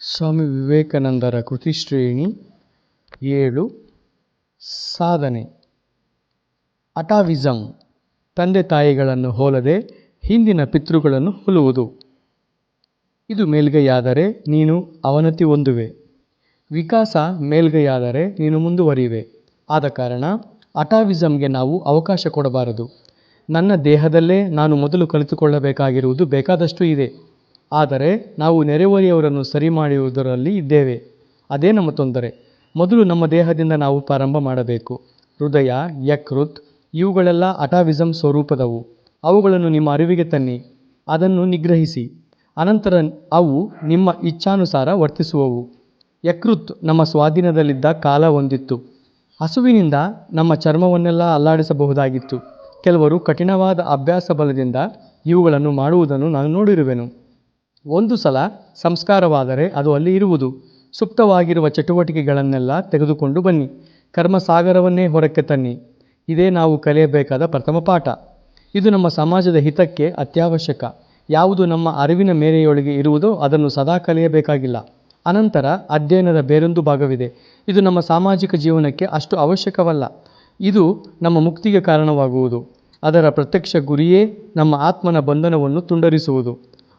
ಸ್ವಾಮಿ ವಿವೇಕಾನಂದರ ಕೃತಿಶ್ರೇಣಿ ಏಳು, ಸಾಧನೆ. ಅಟಾವಿಸಂ, ತಂದೆ ತಾಯಿಗಳನ್ನು ಹೋಲದೆ ಹಿಂದಿನ ಪಿತೃಗಳನ್ನು ಹೋಲುವುದು. ಇದು ಮೇಲ್ಗೈಯಾದರೆ ನೀನು ಅವನತಿ ಹೊಂದುವೆ. ವಿಕಾಸ ಮೇಲ್ಗೈಯಾದರೆ ನೀನು ಮುಂದುವರಿಯುವೆ ಆದ ಕಾರಣ ಅಟಾವಿಸಂಗೆ ನಾವು ಅವಕಾಶ ಕೊಡಬಾರದು. ನನ್ನ ದೇಹದಲ್ಲೇ ನಾನು ಮೊದಲು ಕಲಿತುಕೊಳ್ಳಬೇಕಾಗಿರುವುದು ಬೇಕಾದಷ್ಟು ಇದೆ. ಆದರೆ ನಾವು ನೆರೆಹೊರೆಯವರನ್ನು ಸರಿ ಮಾಡುವುದರಲ್ಲಿ ಇದ್ದೇವೆ. ಅದೇ ನಮ್ಮ ತೊಂದರೆ. ಮೊದಲು ನಮ್ಮ ದೇಹದಿಂದ ನಾವು ಪ್ರಾರಂಭ ಮಾಡಬೇಕು. ಹೃದಯ, ಯಕೃತ್, ಇವುಗಳೆಲ್ಲ ಅಟಾವಿಸಮ್ ಸ್ವರೂಪದವು. ಅವುಗಳನ್ನು ನಿಮ್ಮ ಅರಿವಿಗೆ ತನ್ನಿ. ಅದನ್ನು ನಿಗ್ರಹಿಸಿ. ಅನಂತರ ಅವು ನಿಮ್ಮ ಇಚ್ಛಾನುಸಾರ ವರ್ತಿಸುವವು. ಯಕೃತ್ ನಮ್ಮ ಸ್ವಾಧೀನದಲ್ಲಿದ್ದ ಕಾಲ ಒಂದಿತ್ತು ಹಸುವಿನಿಂದ ನಮ್ಮ ಚರ್ಮವನ್ನೆಲ್ಲ ಅಲ್ಲಾಡಿಸಬಹುದಾಗಿತ್ತು. ಕೆಲವರು ಕಠಿಣವಾದ ಅಭ್ಯಾಸ ಬಲದಿಂದ ಇವುಗಳನ್ನು ಮಾಡುವುದನ್ನು ನಾನು ನೋಡಿರುವೆನು. ಒಂದು ಸಲ ಸಂಸ್ಕಾರವಾದರೆ ಅದು ಅಲ್ಲಿ ಇರುವುದು. ಸುಪ್ತವಾಗಿರುವ ಚಟುವಟಿಕೆಗಳನ್ನೆಲ್ಲ ತೆಗೆದುಕೊಂಡು ಬನ್ನಿ. ಕರ್ಮಸಾಗರವನ್ನೇ ಹೊರಕ್ಕೆ ತನ್ನಿ. ಇದೇ ನಾವು ಕಲಿಯಬೇಕಾದ ಪ್ರಥಮ ಪಾಠ. ಇದು ನಮ್ಮ ಸಮಾಜದ ಹಿತಕ್ಕೆ ಅತ್ಯವಶ್ಯಕ. ಯಾವುದು ನಮ್ಮ ಅರಿವಿನ ಮೇರೆಯೊಳಗೆ ಇರುವುದೋ ಅದನ್ನು ಸದಾ ಕಲಿಯಬೇಕಾಗಿಲ್ಲ. ಅನಂತರ ಅಧ್ಯಯನದ ಬೇರೊಂದು ಭಾಗವಿದೆ. ಇದು ನಮ್ಮ ಸಾಮಾಜಿಕ ಜೀವನಕ್ಕೆ ಅಷ್ಟು ಅವಶ್ಯಕವಲ್ಲ. ಇದು ನಮ್ಮ ಮುಕ್ತಿಗೆ ಕಾರಣವಾಗುವುದು. ಅದರ ಪ್ರತ್ಯಕ್ಷ ಗುರಿಯೇ ನಮ್ಮ ಆತ್ಮನ ಬಂಧನವನ್ನು ತುಂಡರಿಸುವುದು.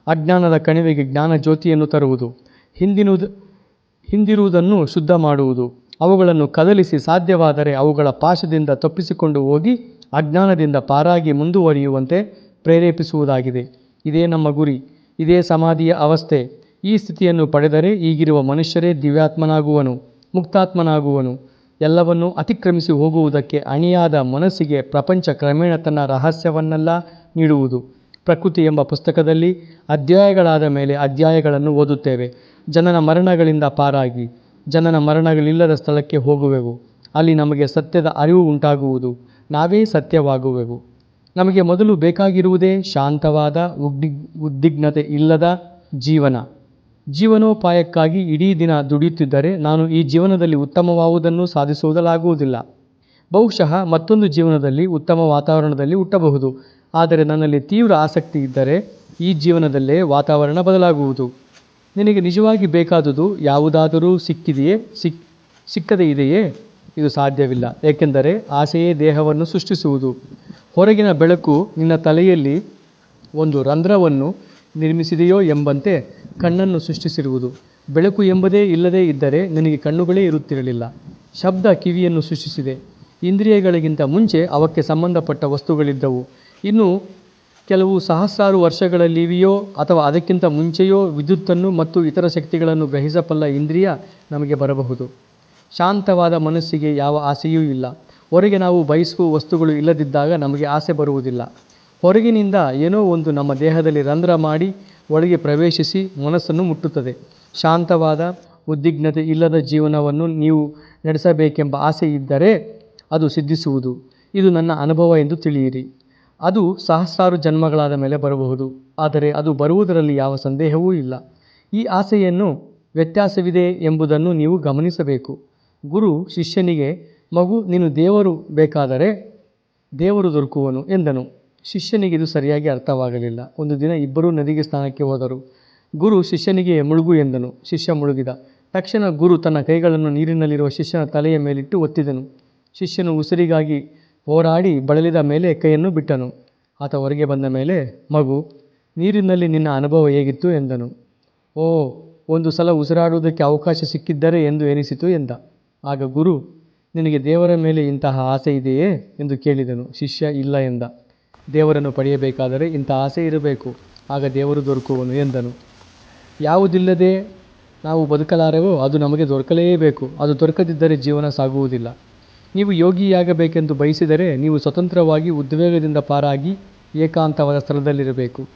ಅಜ್ಞಾನದ ಕಣಿವೆಗೆ ಜ್ಞಾನ ಜ್ಯೋತಿಯನ್ನು ತರುವುದು. ಹಿಂದಿನುದು ಹಿಂದಿರುವುದನ್ನು ಶುದ್ಧ ಮಾಡುವುದು. ಅವುಗಳನ್ನು ಕದಲಿಸಿ ಸಾಧ್ಯವಾದರೆ ಅವುಗಳ ಪಾಶದಿಂದ ತಪ್ಪಿಸಿಕೊಂಡು ಹೋಗಿ ಅಜ್ಞಾನದಿಂದ ಪಾರಾಗಿ ಮುಂದುವರಿಯುವಂತೆ ಪ್ರೇರೇಪಿಸುವುದಾಗಿದೆ. ಇದೇ ನಮ್ಮ ಗುರಿ, ಇದೇ ಸಮಾಧಿಯ ಅವಸ್ಥೆ. ಈ ಸ್ಥಿತಿಯನ್ನು ಪಡೆದರೆ ಈಗಿರುವ ಮನುಷ್ಯರೇ ದಿವ್ಯಾತ್ಮನಾಗುವನು, ಮುಕ್ತಾತ್ಮನಾಗುವನು. ಎಲ್ಲವನ್ನೂ ಅತಿಕ್ರಮಿಸಿ ಹೋಗುವುದಕ್ಕೆ ಅಣಿಯಾದ ಮನಸ್ಸಿಗೆ ಪ್ರಪಂಚ ಕ್ರಮೇಣ ತನ್ನ ರಹಸ್ಯವನ್ನೆಲ್ಲ ನೀಡುವುದು. ಪ್ರಕೃತಿ ಎಂಬ ಪುಸ್ತಕದಲ್ಲಿ ಅಧ್ಯಾಯಗಳಾದ ಮೇಲೆ ಅಧ್ಯಾಯಗಳನ್ನು ಓದುತ್ತೇವೆ. ಜನನ ಮರಣಗಳಿಂದ ಪಾರಾಗಿ, ಜನನ ಮರಣಗಳಿಲ್ಲದ ಸ್ಥಳಕ್ಕೆ ಹೋಗುವೆವು. ಅಲ್ಲಿ ನಮಗೆ ಸತ್ಯದ ಅರಿವು ಉಂಟಾಗುವುದು. ನಾವೇ ಸತ್ಯವಾಗುವೆವು. ನಮಗೆ ಮೊದಲು ಬೇಕಾಗಿರುವುದೇ ಶಾಂತವಾದ ಉದ್ದಿ ಉದ್ವಿಗ್ನತೆ ಇಲ್ಲದ ಜೀವನ. ಜೀವನೋಪಾಯಕ್ಕಾಗಿ ಇಡೀ ದಿನ ದುಡಿಯುತ್ತಿದ್ದರೆ ನಾನು ಈ ಜೀವನದಲ್ಲಿ ಉತ್ತಮವಾಗುವುದನ್ನು ಸಾಧಿಸುವುದಲಾಗುವುದಿಲ್ಲ. ಬಹುಶಃ ಮತ್ತೊಂದು ಜೀವನದಲ್ಲಿ ಉತ್ತಮ ವಾತಾವರಣದಲ್ಲಿ ಹುಟ್ಟಬಹುದು. ಆದರೆ ನನ್ನಲ್ಲಿ ತೀವ್ರ ಆಸಕ್ತಿ ಇದ್ದರೆ ಈ ಜೀವನದಲ್ಲೇ ವಾತಾವರಣ ಬದಲಾಗುವುದು. ನಿನಗೆ ನಿಜವಾಗಿ ಬೇಕಾದುದು ಯಾವುದಾದರೂ ಸಿಕ್ಕಿದೆಯೇ, ಸಿಕ್, ಸಿಕ್ಕದೇ ಇದೆಯೇ? ಇದು ಸಾಧ್ಯವಿಲ್ಲ. ಏಕೆಂದರೆ ಆಸೆಯೇ ದೇಹವನ್ನು ಸೃಷ್ಟಿಸುವುದು. ಹೊರಗಿನ ಬೆಳಕು ನಿನ್ನ ತಲೆಯಲ್ಲಿ ಒಂದು ರಂಧ್ರವನ್ನು ನಿರ್ಮಿಸಿದೆಯೋ ಎಂಬಂತೆ ಕಣ್ಣನ್ನು ಸೃಷ್ಟಿಸಿರುವುದು. ಬೆಳಕು ಎಂಬುದೇ ಇಲ್ಲದೇ ಇದ್ದರೆ ನಿನಗೆ ಕಣ್ಣುಗಳೇ ಇರುತ್ತಿರಲಿಲ್ಲ. ಶಬ್ದ ಕಿವಿಯನ್ನು ಸೃಷ್ಟಿಸಿದೆ. ಇಂದ್ರಿಯಗಳಿಗಿಂತ ಮುಂಚೆ ಅವಕ್ಕೆ ಸಂಬಂಧಪಟ್ಟ ವಸ್ತುಗಳಿದ್ದವು. ಇನ್ನು ಕೆಲವು ಸಹಸ್ರಾರು ವರ್ಷಗಳಲ್ಲಿವೆಯೋ ಅಥವಾ ಅದಕ್ಕಿಂತ ಮುಂಚೆಯೋ ವಿದ್ಯುತ್ತನ್ನು ಮತ್ತು ಇತರ ಶಕ್ತಿಗಳನ್ನು ಗ್ರಹಿಸಬಲ್ಲ ಇಂದ್ರಿಯ ನಮಗೆ ಬರಬಹುದು. ಶಾಂತವಾದ ಮನಸ್ಸಿಗೆ ಯಾವ ಆಸೆಯೂ ಇಲ್ಲ. ಹೊರಗೆ ನಾವು ಬಯಸುವ ವಸ್ತುಗಳು ಇಲ್ಲದಿದ್ದಾಗ ನಮಗೆ ಆಸೆ ಬರುವುದಿಲ್ಲ. ಹೊರಗಿನಿಂದ ಏನೋ ಒಂದು ನಮ್ಮ ದೇಹದಲ್ಲಿ ರಂಧ್ರ ಮಾಡಿ ಒಳಗೆ ಪ್ರವೇಶಿಸಿ ಮನಸ್ಸನ್ನು ಮುಟ್ಟುತ್ತದೆ. ಶಾಂತವಾದ ಉದ್ವಿಗ್ನತೆ ಇಲ್ಲದ ಜೀವನವನ್ನು ನೀವು ನಡೆಸಬೇಕೆಂಬ ಆಸೆ ಇದ್ದರೆ ಅದು ಸಿದ್ಧಿಸುವುದು. ಇದು ನನ್ನ ಅನುಭವ ಎಂದು ತಿಳಿಯಿರಿ. ಅದು ಸಹಸ್ರಾರು ಜನ್ಮಗಳಾದ ಮೇಲೆ ಬರಬಹುದು, ಆದರೆ ಅದು ಬರುವುದರಲ್ಲಿ ಯಾವ ಸಂದೇಹವೂ ಇಲ್ಲ. ಈ ಆಸೆಯನ್ನು ವ್ಯತ್ಯಾಸವಿದೆ ಎಂಬುದನ್ನು ನೀವು ಗಮನಿಸಬೇಕು. ಗುರು ಶಿಷ್ಯನಿಗೆ, ಮಗು, ನೀನು ದೇವರು ಬೇಕಾದರೆ ದೇವರು ದೊರಕುವನು ಎಂದನು. ಶಿಷ್ಯನಿಗೆ ಇದು ಸರಿಯಾಗಿ ಅರ್ಥವಾಗಲಿಲ್ಲ. ಒಂದು ದಿನ ಇಬ್ಬರೂ ನದಿಗೆ ಸ್ನಾನಕ್ಕೆ ಹೋದರು. ಗುರು ಶಿಷ್ಯನಿಗೆ, ಮುಳುಗು ಎಂದನು. ಶಿಷ್ಯ ಮುಳುಗಿದ. ತಕ್ಷಣ ಗುರು ತನ್ನ ಕೈಗಳನ್ನು ನೀರಿನಲ್ಲಿರುವ ಶಿಷ್ಯನ ತಲೆಯ ಮೇಲಿಟ್ಟು ಒತ್ತಿದನು. ಶಿಷ್ಯನು ಉಸಿರಿಗಾಗಿ ಹೋರಾಡಿ ಬಳಲಿದ ಮೇಲೆ ಕೈಯನ್ನು ಬಿಟ್ಟನು. ಆತ ಹೊರಗೆ ಬಂದ ಮೇಲೆ, ಮಗು, ನೀರಿನಲ್ಲಿ ನಿನ್ನ ಅನುಭವ ಹೇಗಿತ್ತು? ಎಂದನು. ಓ, ಒಂದು ಸಲ ಉಸಿರಾಡುವುದಕ್ಕೆ ಅವಕಾಶ ಸಿಕ್ಕಿದ್ದರೆ ಎಂದು ಎನಿಸಿತು ಎಂದ. ಆಗ ಗುರು, ನಿನಗೆ ದೇವರ ಮೇಲೆ ಇಂತಹ ಆಸೆ ಇದೆಯೇ? ಎಂದು ಕೇಳಿದನು. ಶಿಷ್ಯ, ಇಲ್ಲ ಎಂದ. ದೇವರನ್ನು ಪಡೆಯಬೇಕಾದರೆ ಇಂಥ ಆಸೆ ಇರಬೇಕು. ಆಗ ದೇವರು ದೊರಕುವನು ಎಂದನು. ಯಾವುದಿಲ್ಲದೆ ನಾವು ಬದುಕಲಾರೆವೋ, ಅದು ನಮಗೆ ದೊರಕಲೇಬೇಕು. ಅದು ದೊರಕದಿದ್ದರೆ ಜೀವನ ಸಾಗುವುದಿಲ್ಲ. ನೀವು ಯೋಗಿಯಾಗಬೇಕೆಂದು ಬಯಸಿದರೆ ನೀವು ಸ್ವತಂತ್ರವಾಗಿ ಉದ್ವೇಗದಿಂದ ಪಾರಾಗಿ ಏಕಾಂತವಾದ ಸ್ಥಳದಲ್ಲಿರಬೇಕು.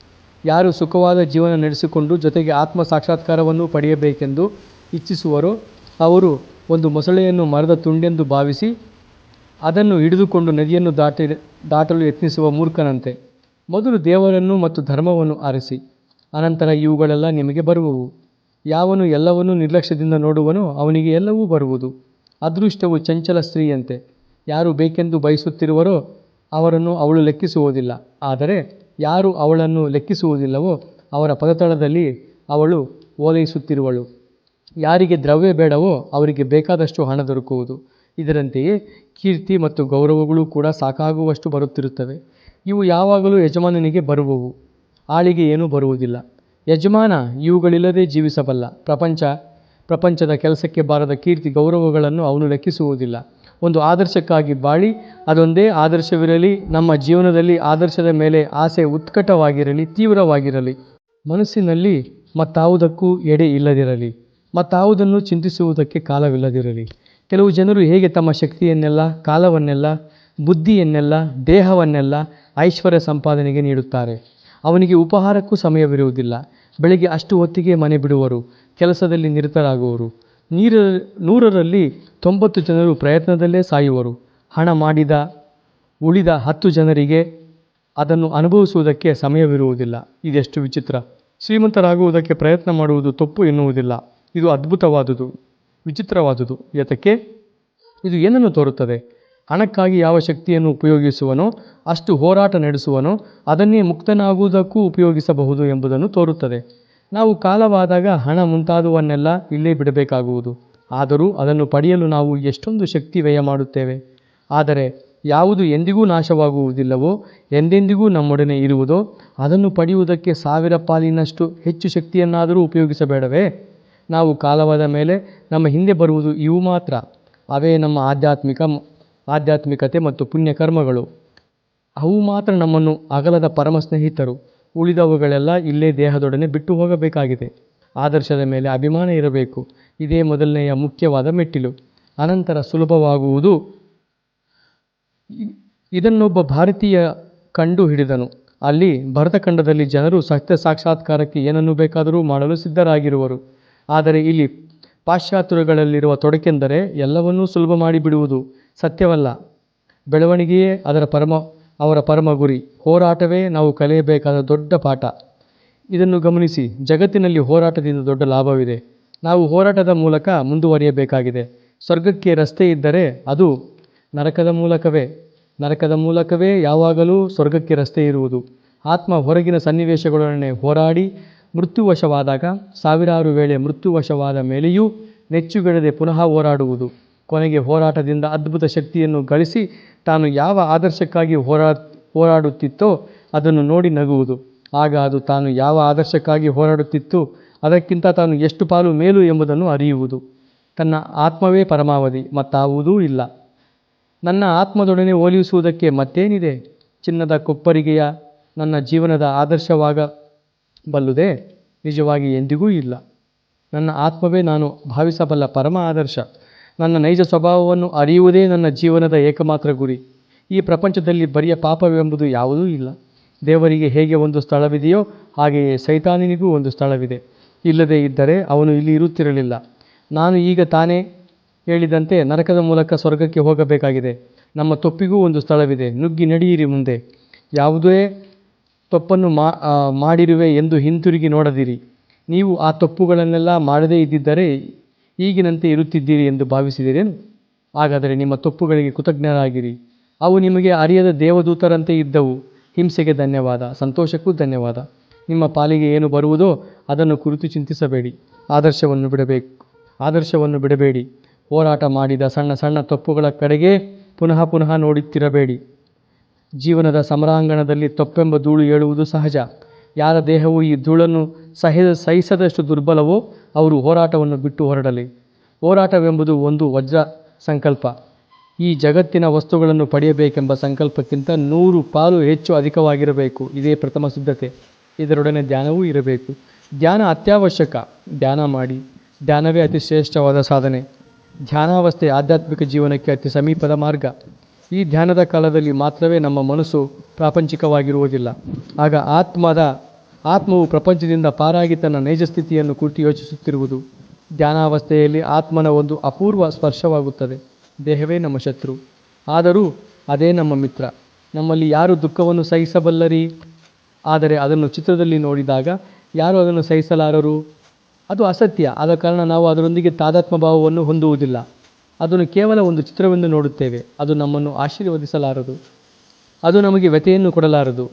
ಯಾರು ಸುಖವಾದ ಜೀವನ ನಡೆಸಿಕೊಂಡು ಜೊತೆಗೆ ಆತ್ಮ ಸಾಕ್ಷಾತ್ಕಾರವನ್ನು ಪಡೆಯಬೇಕೆಂದು ಇಚ್ಛಿಸುವರೋ, ಅವರು ಒಂದು ಮೊಸಳೆಯನ್ನು ಮರದ ತುಂಡೆಂದು ಭಾವಿಸಿ ಅದನ್ನು ಹಿಡಿದುಕೊಂಡು ನದಿಯನ್ನು ದಾಟಿ, ದಾಟಲು ಯತ್ನಿಸುವ ಮೂರ್ಖನಂತೆ. ಮೊದಲು ದೇವರನ್ನು ಮತ್ತು ಧರ್ಮವನ್ನು ಆರಿಸಿ, ಅನಂತರ ಇವುಗಳೆಲ್ಲ ನಿಮಗೆ ಬರುವವು. ಯಾವನು ಎಲ್ಲವನ್ನೂ ನಿರ್ಲಕ್ಷ್ಯದಿಂದ ನೋಡುವನೋ, ಅವನಿಗೆ ಎಲ್ಲವೂ ಬರುವುದು. ಅದೃಷ್ಟವು ಚಂಚಲ ಸ್ತ್ರೀಯಂತೆ. ಯಾರು ಬೇಕೆಂದು ಬಯಸುತ್ತಿರುವರೋ ಅವರನ್ನು ಅವಳು ಲೆಕ್ಕಿಸುವುದಿಲ್ಲ. ಆದರೆ ಯಾರು ಅವಳನ್ನು ಲೆಕ್ಕಿಸುವುದಿಲ್ಲವೋ ಅವರ ಪದತಳದಲ್ಲಿ ಅವಳು ಓಲೈಸುತ್ತಿರುವಳು. ಯಾರಿಗೆ ದ್ರವ್ಯ ಬೇಡವೋ ಅವರಿಗೆ ಬೇಕಾದಷ್ಟು ಹಣ ದೊರಕುವುದು. ಇದರಂತೆಯೇ ಕೀರ್ತಿ ಮತ್ತು ಗೌರವಗಳು ಕೂಡ ಸಾಕಾಗುವಷ್ಟು ಬರುತ್ತಿರುತ್ತವೆ. ಇವು ಯಾವಾಗಲೂ ಯಜಮಾನನಿಗೆ ಬರುವವು. ಆಳಿಗೆ ಏನೂ ಬರುವುದಿಲ್ಲ. ಯಜಮಾನ ಇವುಗಳಿಲ್ಲದೆ ಜೀವಿಸಬಲ್ಲ. ಪ್ರಪಂಚ ಪ್ರಪಂಚದ ಕೆಲಸಕ್ಕೆ ಬಾರದ ಕೀರ್ತಿ ಗೌರವಗಳನ್ನು ಅವನು ಲೆಕ್ಕಿಸುವುದಿಲ್ಲ. ಒಂದು ಆದರ್ಶಕ್ಕಾಗಿ ಬಾಳಿ, ಅದೊಂದೇ ಆದರ್ಶವಿರಲಿ, ನಮ್ಮ ಜೀವನದಲ್ಲಿ ಆದರ್ಶದ ಮೇಲೆ ಆಸೆ ಉತ್ಕಟವಾಗಿರಲಿ, ತೀವ್ರವಾಗಿರಲಿ. ಮನಸ್ಸಿನಲ್ಲಿ ಮತ್ತಾವುದಕ್ಕೂ ಎಡೆ ಇಲ್ಲದಿರಲಿ, ಮತ್ತಾವುದನ್ನು ಚಿಂತಿಸುವುದಕ್ಕೆ ಕಾಲವಿಲ್ಲದಿರಲಿ. ಕೆಲವು ಜನರು ಹೇಗೆ ತಮ್ಮ ಶಕ್ತಿಯನ್ನೆಲ್ಲ, ಕಾಲವನ್ನೆಲ್ಲ, ಬುದ್ಧಿಯನ್ನೆಲ್ಲ, ದೇಹವನ್ನೆಲ್ಲ ಐಶ್ವರ್ಯ ಸಂಪಾದನೆಗೆ ನೀಡುತ್ತಾರೆ? ಅವನಿಗೆ ಉಪಹಾರಕ್ಕೂ ಸಮಯವಿರುವುದಿಲ್ಲ. ಬೆಳಿಗ್ಗೆ ಅಷ್ಟು ಹೊತ್ತಿಗೆ ಮನೆ ಬಿಡುವರು. ಕೆಲಸದಲ್ಲಿ ನಿರತರಾಗುವರು. ನೀರ, ನೂರರಲ್ಲಿ ತೊಂಬತ್ತು ಜನರು ಪ್ರಯತ್ನದಲ್ಲೇ ಸಾಯುವರು. ಹಣ ಮಾಡಿದ, ಉಳಿದ ಹತ್ತು ಜನರಿಗೆ ಅದನ್ನು ಅನುಭವಿಸುವುದಕ್ಕೆ ಸಮಯವಿರುವುದಿಲ್ಲ. ಇದೆಷ್ಟು ವಿಚಿತ್ರ. ಶ್ರೀಮಂತರಾಗುವುದಕ್ಕೆ ಪ್ರಯತ್ನ ಮಾಡುವುದು ತಪ್ಪು ಎನ್ನುವುದಿಲ್ಲ. ಇದು ಅದ್ಭುತವಾದುದು, ವಿಚಿತ್ರವಾದುದು. ಯಾತಕ್ಕೆ ಇದು ಏನನ್ನು ತೋರುತ್ತದೆ? ಹಣಕ್ಕಾಗಿ ಯಾವ ಶಕ್ತಿಯನ್ನು ಉಪಯೋಗಿಸುವನೋ, ಅಷ್ಟು ಹೋರಾಟ ನಡೆಸುವನೋ, ಅದನ್ನೇ ಮುಕ್ತನಾಗುವುದಕ್ಕೂ ಉಪಯೋಗಿಸಬಹುದು ಎಂಬುದನ್ನು ತೋರುತ್ತದೆ. ನಾವು ಕಾಲವಾದಾಗ ಹಣ ಮುಂತಾದವನ್ನೆಲ್ಲ ಇಲ್ಲೇ ಬಿಡಬೇಕಾಗುವುದು. ಆದರೂ ಅದನ್ನು ಪಡೆಯಲು ನಾವು ಎಷ್ಟೊಂದು ಶಕ್ತಿ ವ್ಯಯ ಮಾಡುತ್ತೇವೆ. ಆದರೆ ಯಾವುದು ಎಂದಿಗೂ ನಾಶವಾಗುವುದಿಲ್ಲವೋ, ಎಂದೆಂದಿಗೂ ನಮ್ಮೊಡನೆ ಇರುವುದೋ, ಅದನ್ನು ಪಡೆಯುವುದಕ್ಕೆ ಸಾವಿರ ಪಾಲಿನಷ್ಟು ಹೆಚ್ಚು ಶಕ್ತಿಯನ್ನಾದರೂ ಉಪಯೋಗಿಸಬೇಡವೇ? ನಾವು ಕಾಲವಾದ ಮೇಲೆ ನಮ್ಮ ಹಿಂದೆ ಬರುವುದು ಇವು ಮಾತ್ರ. ಅವೇ ನಮ್ಮ ಆಧ್ಯಾತ್ಮಿಕ, ಆಧ್ಯಾತ್ಮಿಕತೆ ಮತ್ತು ಪುಣ್ಯಕರ್ಮಗಳು. ಅವು ಮಾತ್ರ ನಮ್ಮನ್ನು ಅಗಲದ ಪರಮ ಸ್ನೇಹಿತರು ಉಳಿದವುಗಳೆಲ್ಲ ಇಲ್ಲೇ ದೇಹದೊಡನೆ ಬಿಟ್ಟು ಹೋಗಬೇಕಾಗಿದೆ. ಆದರ್ಶದ ಮೇಲೆ ಅಭಿಮಾನ ಇರಬೇಕು. ಇದೇ ಮೊದಲನೆಯ ಮುಖ್ಯವಾದ ಮೆಟ್ಟಿಲು. ಅನಂತರ ಸುಲಭವಾಗುವುದು ಇದನ್ನೊಬ್ಬ ಭಾರತೀಯ ಕಂಡು ಹಿಡಿದನು. ಅಲ್ಲಿ ಭರತಖಂಡದಲ್ಲಿ ಜನರು ಸತ್ಯ ಸಾಕ್ಷಾತ್ಕಾರಕ್ಕೆ ಏನನ್ನು ಬೇಕಾದರೂ ಮಾಡಲು ಸಿದ್ಧರಾಗಿರುವರು. ಆದರೆ ಇಲ್ಲಿ ಪಾಶ್ಚಾತ್ಯಗಳಲ್ಲಿರುವ ತೊಡಕೆಂದರೆ ಎಲ್ಲವನ್ನೂ ಸುಲಭ ಮಾಡಿಬಿಡುವುದು ಸತ್ಯವಲ್ಲ. ಬೆಳವಣಿಗೆಯೇ ಅದರ ಪರಮ ಅವರ ಪರಮ ಗುರಿ. ಹೋರಾಟವೇ ನಾವು ಕಲಿಯಬೇಕಾದ ದೊಡ್ಡ ಪಾಠ. ಇದನ್ನು ಗಮನಿಸಿ, ಜಗತ್ತಿನಲ್ಲಿ ಹೋರಾಟದಿಂದ ದೊಡ್ಡ ಲಾಭವಿದೆ. ನಾವು ಹೋರಾಟದ ಮೂಲಕ ಮುಂದುವರಿಯಬೇಕಾಗಿದೆ. ಸ್ವರ್ಗಕ್ಕೆ ರಸ್ತೆ ಇದ್ದರೆ ಅದು ನರಕದ ಮೂಲಕವೇ. ನರಕದ ಮೂಲಕವೇ ಯಾವಾಗಲೂ ಸ್ವರ್ಗಕ್ಕೆ ರಸ್ತೆ ಇರುವುದು. ಆತ್ಮ ಹೊರಗಿನ ಸನ್ನಿವೇಶಗಳೊಡನೆ ಹೋರಾಡಿ ಮೃತ್ಯುವಶವಾದಾಗ, ಸಾವಿರಾರು ವೇಳೆ ಮೃತ್ಯುವಶವಾದ ಮೇಲೆಯೂ ನೆಚ್ಚುಗೆಡದೆ ಪುನಃ ಹೋರಾಡುವುದು. ಕೊನೆಗೆ ಹೋರಾಟದಿಂದ ಅದ್ಭುತ ಶಕ್ತಿಯನ್ನು ಗಳಿಸಿ ತಾನು ಯಾವ ಆದರ್ಶಕ್ಕಾಗಿ ಹೋರಾ, ಹೋರಾಡುತ್ತಿತ್ತೋ ಅದನ್ನು ನೋಡಿ ನಗುವುದು. ಆಗ ಅದು ತಾನು ಯಾವ ಆದರ್ಶಕ್ಕಾಗಿ ಹೋರಾಡುತ್ತಿತ್ತು, ಅದಕ್ಕಿಂತ ತಾನು ಎಷ್ಟು ಪಾಲು ಮೇಲು ಎಂಬುದನ್ನು ಅರಿಯುವುದು. ತನ್ನ ಆತ್ಮವೇ ಪರಮಾವಧಿ, ಮತ್ತಾವುದೂ ಇಲ್ಲ. ನನ್ನ ಆತ್ಮದೊಡನೆ ಹೋಲಿಸುವುದಕ್ಕೆ ಮತ್ತೇನಿದೆ? ಚಿನ್ನದ ಕೊಪ್ಪರಿಗೆಯ ನನ್ನ ಜೀವನದ ಆದರ್ಶವಾಗ ಆದರ್ಶವಾಗಬಲ್ಲುದೇ ನಿಜವಾಗಿ ಎಂದಿಗೂ ಇಲ್ಲ. ನನ್ನ ಆತ್ಮವೇ ನಾನು ಭಾವಿಸಬಲ್ಲ ಪರಮ ಆದರ್ಶ. ನನ್ನ ನೈಜ ಸ್ವಭಾವವನ್ನು ಅರಿಯುವುದೇ ನನ್ನ ಜೀವನದ ಏಕಮಾತ್ರ ಗುರಿ. ಈ ಪ್ರಪಂಚದಲ್ಲಿ ಬರಿಯ ಪಾಪವೆಂಬುದು ಯಾವುದೂ ಇಲ್ಲ. ದೇವರಿಗೆ ಹೇಗೆ ಒಂದು ಸ್ಥಳವಿದೆಯೋ ಹಾಗೆಯೇ ಸೈತಾನನಿಗೂ ಒಂದು ಸ್ಥಳವಿದೆ. ಇಲ್ಲದೇ ಇದ್ದರೆ ಅವನು ಇಲ್ಲಿ ಇರುತ್ತಿರಲಿಲ್ಲ. ನಾನು ಈಗ ತಾನೇ ಹೇಳಿದಂತೆ ನರಕದ ಮೂಲಕ ಸ್ವರ್ಗಕ್ಕೆ ಹೋಗಬೇಕಾಗಿದೆ. ನಮ್ಮ ತೊಪ್ಪಿಗೂ ಒಂದು ಸ್ಥಳವಿದೆ. ನುಗ್ಗಿ ನಡೆಯಿರಿ ಮುಂದೆ. ಯಾವುದೇ ತಪ್ಪನ್ನು ಮಾ ಮಾಡಿರುವೆ ಎಂದು ಹಿಂತಿರುಗಿ ನೋಡದಿರಿ. ನೀವು ಆ ತಪ್ಪುಗಳನ್ನೆಲ್ಲ ಮಾಡದೇ ಇದ್ದಿದ್ದರೆ ಈಗಿನಂತೆ ಇರುತ್ತಿದ್ದೀರಿ ಎಂದು ಭಾವಿಸಿದಿರೇನು? ಹಾಗಾದರೆ ನಿಮ್ಮ ತಪ್ಪುಗಳಿಗೆ ಕೃತಜ್ಞರಾಗಿರಿ. ಅವು ನಿಮಗೆ ಅರಿಯದ ದೇವದೂತರಂತೆ ಇದ್ದವು. ಹಿಂಸೆಗೆ ಧನ್ಯವಾದ, ಸಂತೋಷಕ್ಕೂ ಧನ್ಯವಾದ. ನಿಮ್ಮ ಪಾಲಿಗೆ ಏನು ಬರುವುದೋ ಅದನ್ನು ಕುರಿತು ಚಿಂತಿಸಬೇಡಿ. ಆದರ್ಶವನ್ನು ಬಿಡಬೇಕು. ಆದರ್ಶವನ್ನು ಬಿಡಬೇಡಿ. ಹೋರಾಟ ಮಾಡಿದ ಸಣ್ಣ ಸಣ್ಣ ತಪ್ಪುಗಳ ಕಡೆಗೆ ಪುನಃ ಪುನಃ ನೋಡುತ್ತಿರಬೇಡಿ. ಜೀವನದ ಸಮರಾಂಗಣದಲ್ಲಿ ತಪ್ಪೆಂಬ ಧೂಳು ಏಳುವುದು ಸಹಜ. ಯಾರ ದೇಹವು ಈ ಧೂಳನ್ನು ಸಹಿದ ಸಹಿಸದಷ್ಟು ದುರ್ಬಲವೋ ಅವರು ಹೋರಾಟವನ್ನು ಬಿಟ್ಟು ಹೊರಡಲಿ. ಹೋರಾಟವೆಂಬುದು ಒಂದು ವಜ್ರ ಸಂಕಲ್ಪ. ಈ ಜಗತ್ತಿನ ವಸ್ತುಗಳನ್ನು ಪಡೆಯಬೇಕೆಂಬ ಸಂಕಲ್ಪಕ್ಕಿಂತ ನೂರು ಪಾಲು ಹೆಚ್ಚು ಅಧಿಕವಾಗಿರಬೇಕು. ಇದೇ ಪ್ರಥಮ ಸಿದ್ಧತೆ. ಇದರೊಡನೆ ಧ್ಯಾನವೂ ಇರಬೇಕು. ಧ್ಯಾನ ಅತ್ಯವಶ್ಯಕ. ಧ್ಯಾನ ಮಾಡಿ. ಧ್ಯಾನವೇ ಅತಿ ಶ್ರೇಷ್ಠವಾದ ಸಾಧನೆ. ಧ್ಯಾನಾವಸ್ಥೆ ಆಧ್ಯಾತ್ಮಿಕ ಜೀವನಕ್ಕೆ ಅತಿ ಸಮೀಪದ ಮಾರ್ಗ. ಈ ಧ್ಯಾನದ ಕಾಲದಲ್ಲಿ ಮಾತ್ರವೇ ನಮ್ಮ ಮನಸ್ಸು ಪ್ರಾಪಂಚಿಕವಾಗಿರುವುದಿಲ್ಲ. ಆಗ ಆತ್ಮದ, ಆತ್ಮವು ಪ್ರಪಂಚದಿಂದ ಪಾರಾಗಿ ತನ್ನ ನೈಜ ಸ್ಥಿತಿಯನ್ನು ಕುರಿತು ಯೋಚಿಸುತ್ತಿರುವುದು. ಧ್ಯಾನಾವಸ್ಥೆಯಲ್ಲಿ ಆತ್ಮನ ಒಂದು ಅಪೂರ್ವ ಸ್ಪರ್ಶವಾಗುತ್ತದೆ. ದೇಹವೇ ನಮ್ಮ ಶತ್ರು. ಆದರೂ ಅದೇ ನಮ್ಮ ಮಿತ್ರ. ನಮ್ಮಲ್ಲಿ ಯಾರು ದುಃಖವನ್ನು ಸಹಿಸಬಲ್ಲರಿ? ಆದರೆ ಅದನ್ನು ಚಿತ್ರದಲ್ಲಿ ನೋಡಿದಾಗ ಯಾರು ಅದನ್ನು ಸಹಿಸಲಾರರು? ಅದು ಅಸತ್ಯ. ಆದ ಕಾರಣ ನಾವು ಅದರೊಂದಿಗೆ ತಾದಾತ್ಮ ಭಾವವನ್ನು ಹೊಂದುವುದಿಲ್ಲ. ಅದನ್ನು ಕೇವಲ ಒಂದು ಚಿತ್ರವೆಂದು ನೋಡುತ್ತೇವೆ. ಅದು ನಮ್ಮನ್ನು ಆಶೀರ್ವದಿಸಲಾರದು. ಅದು ನಮಗೆ ವ್ಯಥೆಯನ್ನು ಕೊಡಲಾರದು.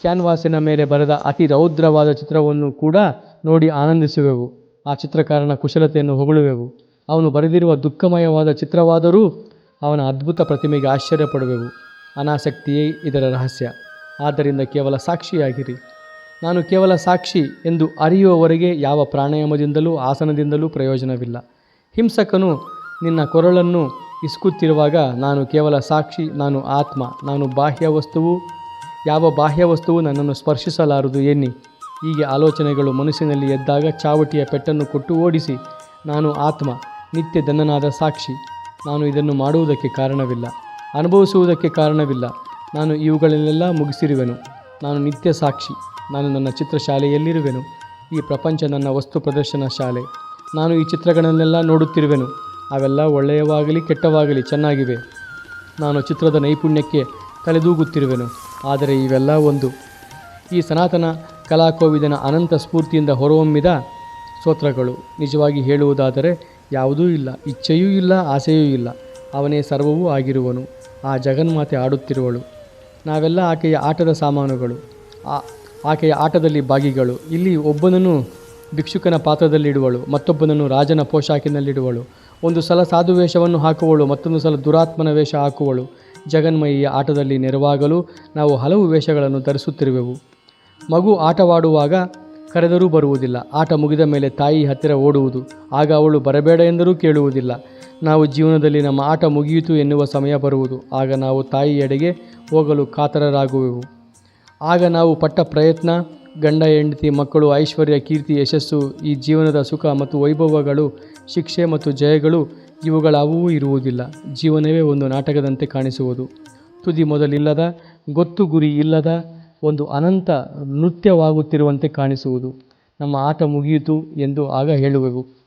ಕ್ಯಾನ್ವಾಸಿನ ಮೇಲೆ ಬರೆದ ಅತಿ ರೌದ್ರವಾದ ಚಿತ್ರವನ್ನು ಕೂಡ ನೋಡಿ ಆನಂದಿಸುವೆವು. ಆ ಚಿತ್ರಕಾರನ ಕುಶಲತೆಯನ್ನು ಹೊಗಳುವೆವು. ಅವನು ಬರೆದಿರುವ ದುಃಖಮಯವಾದ ಚಿತ್ರವಾದರೂ ಅವನ ಅದ್ಭುತ ಪ್ರತಿಮೆಗೆ ಆಶ್ಚರ್ಯಪಡುವೆವು. ಅನಾಸಕ್ತಿಯೇ ಇದರ ರಹಸ್ಯ. ಆದ್ದರಿಂದ ಕೇವಲ ಸಾಕ್ಷಿಯಾಗಿರಿ. ನಾನು ಕೇವಲ ಸಾಕ್ಷಿ ಎಂದು ಅರಿಯುವವರೆಗೆ ಯಾವ ಪ್ರಾಣಾಯಾಮದಿಂದಲೂ, ಆಸನದಿಂದಲೂ ಪ್ರಯೋಜನವಿಲ್ಲ. ಹಿಂಸಕನು ನಿನ್ನ ಕೊರಳನ್ನು ಇಸ್ಕುತ್ತಿರುವಾಗ ನಾನು ಕೇವಲ ಸಾಕ್ಷಿ, ನಾನು ಆತ್ಮ, ನಾನು ಬಾಹ್ಯ ವಸ್ತುವು. ಯಾವ ಬಾಹ್ಯ ವಸ್ತುವು ನನ್ನನ್ನು ಸ್ಪರ್ಶಿಸಲಾರದು ಎನ್ನಿ. ಹೀಗೆ ಆಲೋಚನೆಗಳು ಮನಸ್ಸಿನಲ್ಲಿ ಎದ್ದಾಗ ಚಾವಟಿಯ ಪೆಟ್ಟನ್ನು ಕೊಟ್ಟು ಓಡಿಸಿ, ನಾನು ಆತ್ಮ, ನಿತ್ಯ ಧನ್ನನಾದ ಸಾಕ್ಷಿ. ನಾನು ಇದನ್ನು ಮಾಡುವುದಕ್ಕೆ ಕಾರಣವಿಲ್ಲ, ಅನುಭವಿಸುವುದಕ್ಕೆ ಕಾರಣವಿಲ್ಲ. ನಾನು ಇವುಗಳನ್ನೆಲ್ಲ ಮುಗಿಸಿರುವೆನು. ನಾನು ನಿತ್ಯ ಸಾಕ್ಷಿ, ನಾನು ನನ್ನ ಚಿತ್ರಶಾಲೆಯಲ್ಲಿರುವೆನು. ಈ ಪ್ರಪಂಚ ನನ್ನ ವಸ್ತು ಪ್ರದರ್ಶನ ಶಾಲೆ. ನಾನು ಈ ಚಿತ್ರಗಳನ್ನೆಲ್ಲ ನೋಡುತ್ತಿರುವೆನು. ಅವೆಲ್ಲ ಒಳ್ಳೆಯವಾಗಲಿ ಕೆಟ್ಟವಾಗಲಿ ಚೆನ್ನಾಗಿವೆ. ನಾನು ಚಿತ್ರದ ನೈಪುಣ್ಯಕ್ಕೆ ತಲೆದೂಗುತ್ತಿರುವೆನು ಆದರೆ ಇವೆಲ್ಲ ಒಂದು. ಈ ಸನಾತನ ಕಲಾಕೋವಿದನ ಅನಂತ ಸ್ಫೂರ್ತಿಯಿಂದ ಹೊರಹೊಮ್ಮಿದ ಸ್ತೋತ್ರಗಳು. ನಿಜವಾಗಿ ಹೇಳುವುದಾದರೆ ಯಾವುದೂ ಇಲ್ಲ, ಇಚ್ಛೆಯೂ ಇಲ್ಲ, ಆಸೆಯೂ ಇಲ್ಲ. ಅವನೇ ಸರ್ವವೂ ಆಗಿರುವನು. ಆ ಜಗನ್ಮಾತೆ ಆಡುತ್ತಿರುವಳು. ನಾವೆಲ್ಲ ಆಕೆಯ ಆಟದ ಸಾಮಾನುಗಳು. ಆಕೆಯ ಆಟದಲ್ಲಿ ಭಾಗಿಗಳು. ಇಲ್ಲಿ ಒಬ್ಬನನ್ನು ಭಿಕ್ಷುಕನ ಪಾತ್ರದಲ್ಲಿಡುವಳು, ಮತ್ತೊಬ್ಬನನ್ನು ರಾಜನ ಪೋಷಾಕಿನಲ್ಲಿಡುವಳು. ಒಂದು ಸಲ ಸಾಧು ವೇಷವನ್ನು ಹಾಕುವಳು, ಮತ್ತೊಂದು ಸಲ ದುರಾತ್ಮನ ವೇಷ ಹಾಕುವಳು. ಜಗನ್ಮಯಿಯ ಆಟದಲ್ಲಿ ನೆರವಾಗಲು ನಾವು ಹಲವು ವೇಷಗಳನ್ನು ಧರಿಸುತ್ತಿರುವೆವು. ಮಗು ಆಟವಾಡುವಾಗ ಕರೆದರೂ ಬರುವುದಿಲ್ಲ. ಆಟ ಮುಗಿದ ಮೇಲೆ ತಾಯಿ ಹತ್ತಿರ ಓಡುವುದು. ಆಗ ಅವಳು ಬರಬೇಡ ಎಂದರೂ ಕೇಳುವುದಿಲ್ಲ. ನಾವು ಜೀವನದಲ್ಲಿ ನಮ್ಮ ಆಟ ಮುಗಿಯಿತು ಎನ್ನುವ ಸಮಯ ಬರುವುದು. ಆಗ ನಾವು ತಾಯಿಯೆಡೆಗೆ ಹೋಗಲು ಕಾತರರಾಗುವೆವು. ಆಗ ನಾವು ಪಟ್ಟ ಪ್ರಯತ್ನ, ಗಂಡ, ಹೆಂಡತಿ, ಮಕ್ಕಳು, ಐಶ್ವರ್ಯ, ಕೀರ್ತಿ, ಯಶಸ್ಸು, ಈ ಜೀವನದ ಸುಖ ಮತ್ತು ವೈಭವಗಳು ಶಿಕ್ಷೆ ಮತ್ತು ಜಯಗಳು ಇವುಗಳಾವೂ ಇರುವುದಿಲ್ಲ. ಜೀವನವೇ ಒಂದು ನಾಟಕದಂತೆ ಕಾಣಿಸುವುದು. ತುದಿ ಮೊದಲಿಲ್ಲದ, ಗೊತ್ತು ಗುರಿ ಇಲ್ಲದ, ಒಂದು ಅನಂತ ನೃತ್ಯವಾಗುತ್ತಿರುವಂತೆ ಕಾಣಿಸುವುದು. ನಮ್ಮ ಆಟ ಮುಗಿಯಿತು ಎಂದು ಆಗ ಹೇಳುವೆವು.